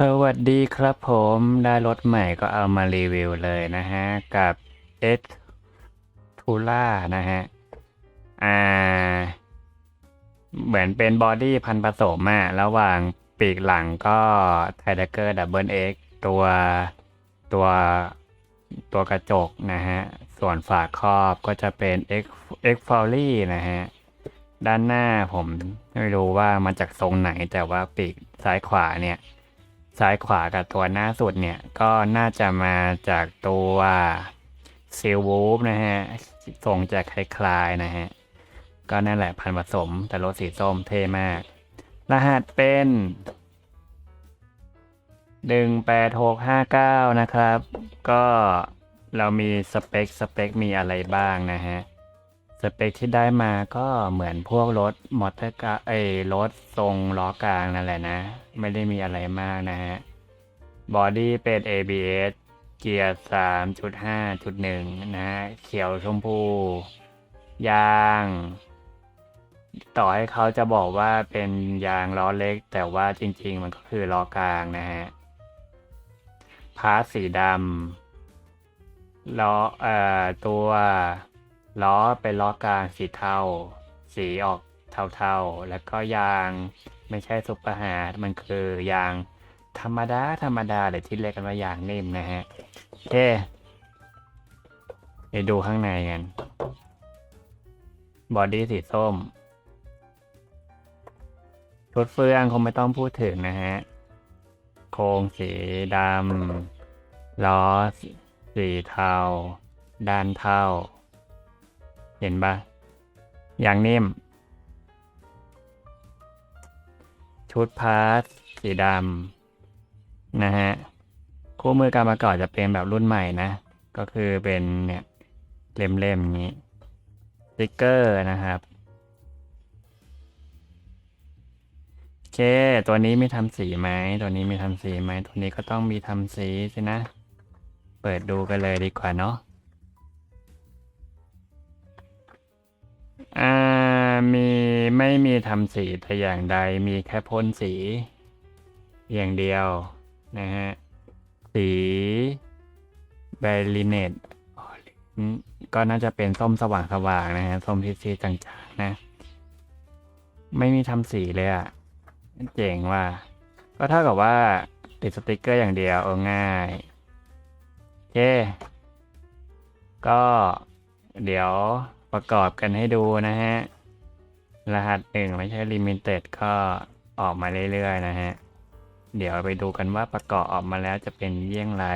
สวัสดีครับผมได้รถใหม่ก็เอามารีวิวเลยนะฮะ กับ S t u l a นะฮะ อ่า เหมือนเป็นบอดี้พันผสมอะระหว่างปีกหลังก็ไทเ e เกอร์ดับเบิลเอ็กตัวตัวตัวกระจกนะฮะ ส่วนฝาครอบก็จะเป็น X X f o l y นะฮะ ด้านหน้าผมไม่รู้ว่ามาจากทรงไหนแต่ว่าปีกซ้ายขวาเนี่ย ซ้ายขวากับตัวหน้าสุดเนี่ย ก็น่าจะมาจากตัวเซลวูฟนะฮะทรงจะคล้ายๆนะฮะ ก็นั่นแหละพันผสมแต่รถสีส้มเท่มาก รหัสเป็นหนึ่งแปดหกห้าเก้านะครับ ก็เรามีสเปค สเปค มีอะไรบ้างนะฮะ เปคที่ได้มาก็เหมือนพวกรถมอเตอร์กาเอรถทรงล้อกลางนั่นแหละนะ ไม่ได้มีอะไรมากนะฮะ บอดี้เป็น ABS เกียร์ 3.5.1 นะฮะ เขียวชมพู ยาง ต่อให้เขาจะบอกว่าเป็นยางล้อเล็ก แต่ว่าจริง ๆ มันก็คือล้อกลางนะฮะ พาร์ทสีดำล้อเอ่อตัว ล้อเป็นล้อกลางสีเทา สีออกเทาๆ แล้วก็ยางไม่ใช่ซุปเปอร์ฮาร์ดมันคือยางธรรมดา ธรรมดาหรือที่เรียกกันว่ายางนิ่มนะฮะโอเคไปดูข้างในกัน บอดี้สีส้ม ชุดเฟืองคงไม่ต้องพูดถึงนะฮะ โครงสีดำล้อสีเทา ด้านเทา เห็นปะอย่างนิ่ม ชุดพาร์ทสีดำนะฮะ คู่มือการประกอบจะเป็นแบบรุ่นใหม่นะ ก็คือเป็นเนี่ยเล่มๆอย่างนี้สติ๊กเกอร์นะครับโอเคตัวนี้มีทำสีไหม ตัวนี้มีทำสีไหม ตัวนี้ก็ต้องมีทำสีสินะ เปิดดูกันเลยดีกว่าเนาะ อ่ามีไม่มีทำสีแต่อย่างใดมีแค่พ่นสี อย่างเดียวนะฮะ สีไบลิเนตก็น่าจะเป็นส้มสว่างๆนะฮะ ส้มซีดๆจางๆนะ ไม่มีทำสีเลยอะ่ะ เจ๋งว่ะก็เท่ากับว่าติดสติกเกอร์อย่างเดียวเออง่ายโอเคก็เดี๋ยว ประกอบกันให้ดูนะฮะ รหัสหนึ่งไม่ใช่ลิมิเต็ดก็ออกมาเรื่อยๆนะฮะ เดี๋ยวไปดูกันว่าประกอบออกมาแล้วจะเป็นเยี่ยงไร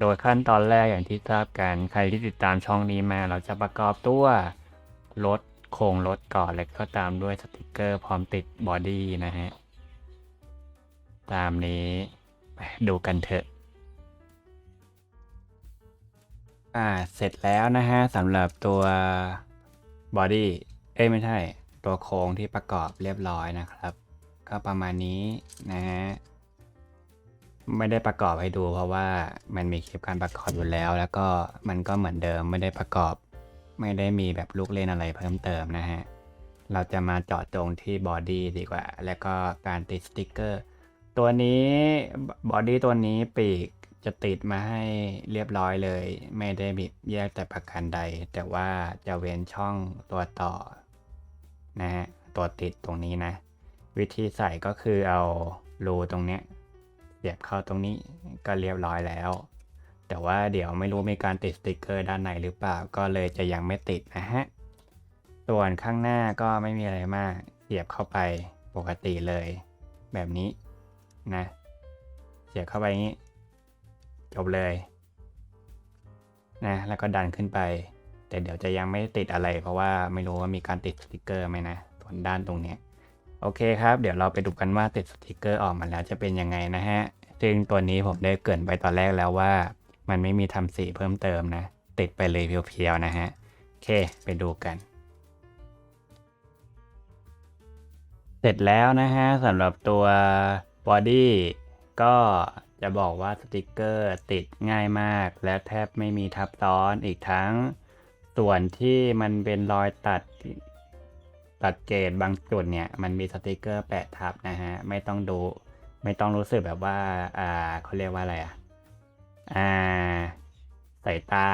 โดยขั้นตอนแรกอย่างที่ทราบกัน ใครที่ติดตามช่องนี้มา เราจะประกอบตัวรถโครงรถก่อนแล้วก็ตามด้วยสติกเกอร์พร้อมติดบอดี้นะฮะ ตามนี้ดูกันเถอะ อ่า เสร็จแล้วนะฮะสำหรับตัวบอดี้ เอ้ยไม่ใช่ ตัวโครงที่ประกอบเรียบร้อยนะครับ ก็ประมาณนี้นะฮะ ไม่ได้ประกอบให้ดูเพราะว่ามันมีคลิปการประกอบอยู่แล้ว แล้วก็มันก็เหมือนเดิมไม่ได้ประกอบ ไม่ได้มีแบบลูกเล่นอะไรเพิ่มเติมนะฮะ เราจะมาเจาะจงที่บอดี้ดีกว่า แล้วก็การติดสติกเกอร์ ตัวนี้บอดี้ตัวนี้ปีก จะติดมาให้เรียบร้อยเลย ไม่ได้บิบแยกแต่ประการใด แต่ว่าจะเว้นช่องตัวต่อนะฮะตัวติดตรงนี้นะ วิธีใส่ก็คือเอารูตรงเนี้ยเสียบเข้าตรงนี้ก็เรียบร้อยแล้ว แต่ว่าเดี๋ยวไม่รู้มีการติดสติกเกอร์ด้านในหรือเปล่าก็เลยจะยังไม่ติดนะฮะส่วนข้างหน้าก็ไม่มีอะไรมากเสียบเข้าไปปกติเลย แบบนี้นะเสียบเข้าไปอย่างนี้ จบเลยนะแล้วก็ดันขึ้นไป แต่เดี๋ยวจะยังไม่ติดอะไร เพราะว่าไม่รู้ว่ามีการติดสติกเกอร์ไหมนะส่วนด้านตรงเนี้ยโอเคครับ เดี๋ยวเราไปดูกันว่าติดสติกเกอร์ออกมาแล้วจะเป็นยังไงนะฮะซึ่งตัวนี้ผมได้เกรินไปตอนแรกแล้วว่า มันไม่มีทำสีเพิ่มเติมนะ ติดไปเลยเพียวๆนะฮะโอเคไปดูกันเสร็จแล้วนะฮะสำหรับตัวบอดี้ก็ จะบอกว่าสติกเกอร์ติดง่ายมาก และแทบไม่มีทับซ้อนอีกทั้ง ส่วนที่มันเป็นรอยตัดตัดเกรดบางจุดเนี่ยมันมีสติกเกอร์แปะทับนะฮะไม่ต้องดู ไม่ต้องรู้สึกแบบว่าอ่าเขาเรียกว่าอะไรอะอ่าสายตา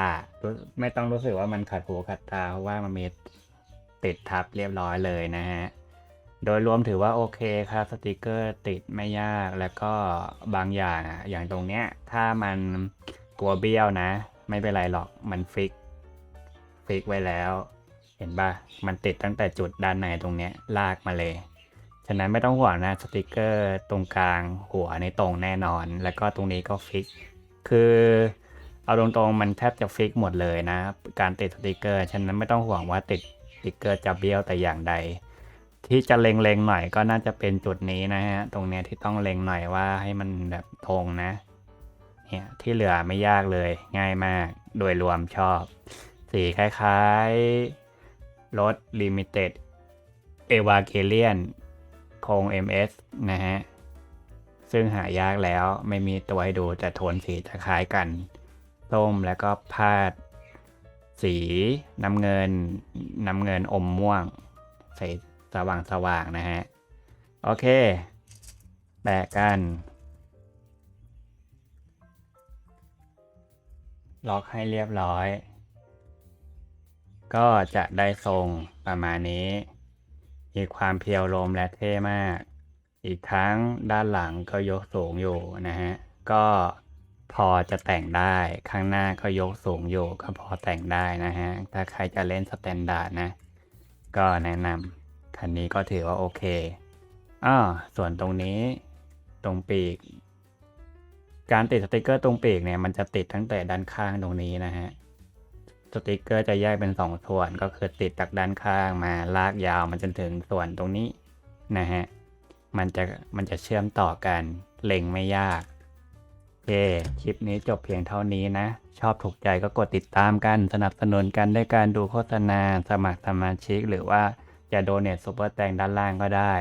ไม่ต้องรู้สึกว่ามันขัดหูขัดตาเพราะว่ามันมีติดทับเรียบร้อยเลยนะฮะ โดยรวมถือว่าโอเคครับสติกเกอร์ติดไม่ยากแล้วก็บางอย่างอะอย่างตรงเนี้ยถ้ามันกลัวเบี้ยวนะ ไม่เป็นไรหรอกมันฟิกฟิกไว้แล้ว เห็นปะมันติดตั้งแต่จุดด้านในตรงเนี้ยลากมาเลย ฉะนั้นไม่ต้องห่วงนะสติกเกอร์ตรงกลางหัวในตรงแน่นอน แล้วก็ตรงนี้ก็ฟิก คือเอาตรงๆมันแทบจะฟิกหมดเลยนะ การติดสติกเกอร์ ฉะนั้นไม่ต้องห่วงว่าติดสติกเกอร์จะเบี้ยวแต่อย่างใด ที่จะเล็งๆหน่อยก็น่าจะเป็นจุดนี้นะฮะ ตรงเนี้ยที่ต้องเล็งหน่อยว่าให้มันแบบตรงนะ เนี่ยที่เหลือไม่ยากเลย ง่ายมาก โดยรวมชอบ สีคล้ายๆ รถ Limited e v a g e l i o n โครง MS นะฮะ ซึ่งหายากแล้วไม่มีตัวให้ดูแต่โทนสีจะคล้ายกันส้มแล้วก็พาด สีน้ำเงิน น้ำเงินอมม่วง ใส่ สว่างสว่างๆนะฮะ โอเค แปะกัน ล็อกให้เรียบร้อย ก็จะได้ทรงประมาณนี้ มีความเพียวลมและเท่มาก อีกทั้งด้านหลังก็ยกสูงอยู่นะฮะ ก็พอจะแต่งได้ข้างหน้าก็ยกสูงอยู่ก็พอแต่งได้นะฮะ ถ้าใครจะเล่นสแตนดาร์ดนะ ก็แนะนำ คันนี้ก็ถือว่าโอเคอ้อส่วนตรงนี้ตรงปีก การติดสติกเกอร์ตรงปีกเนี่ยมันจะติดตั้งแต่ด้านข้างตรงนี้นะฮะสติกเกอร์จะแยกเป็นสองส่วนก็คือติดจากด้านข้างมาลากยาวมันจนถึงส่วนตรงนี้นะฮะมันจะมันจะเชื่อมต่อกันเล็งไม่ยากโอเคคลิปนี้จบเพียงเท่านี้นะ ชอบถูกใจก็กดติดตามกันสนับสนุนกันด้วยการดูโฆษณาสมัครสมาชิกหรือว่า จะโดเน t ซุปเปอร์แตงด้านล่างก็ได้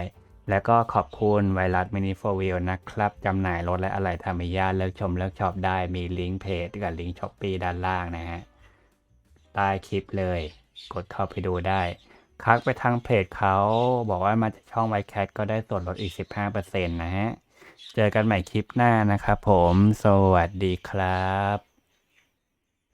แล้วก็ขอบคุณไวรัสมินิโฟวิลนะครับจำหน่ายรถและอะไรทามิยาเลือกชมเลือกช็อปได้มีลิงก์เพจกับลิงก์ช้อปปีด้านล่างนะฮะใต้คลิปเลย กดเข้าไปดูได้คักไปทางเพจเขาบอกว่ามาจากช่องไวแคทก็ได้ส่วนลดอีก 15%นะฮะ เจอกันใหม่คลิปหน้านะครับผม สวัสดีครับ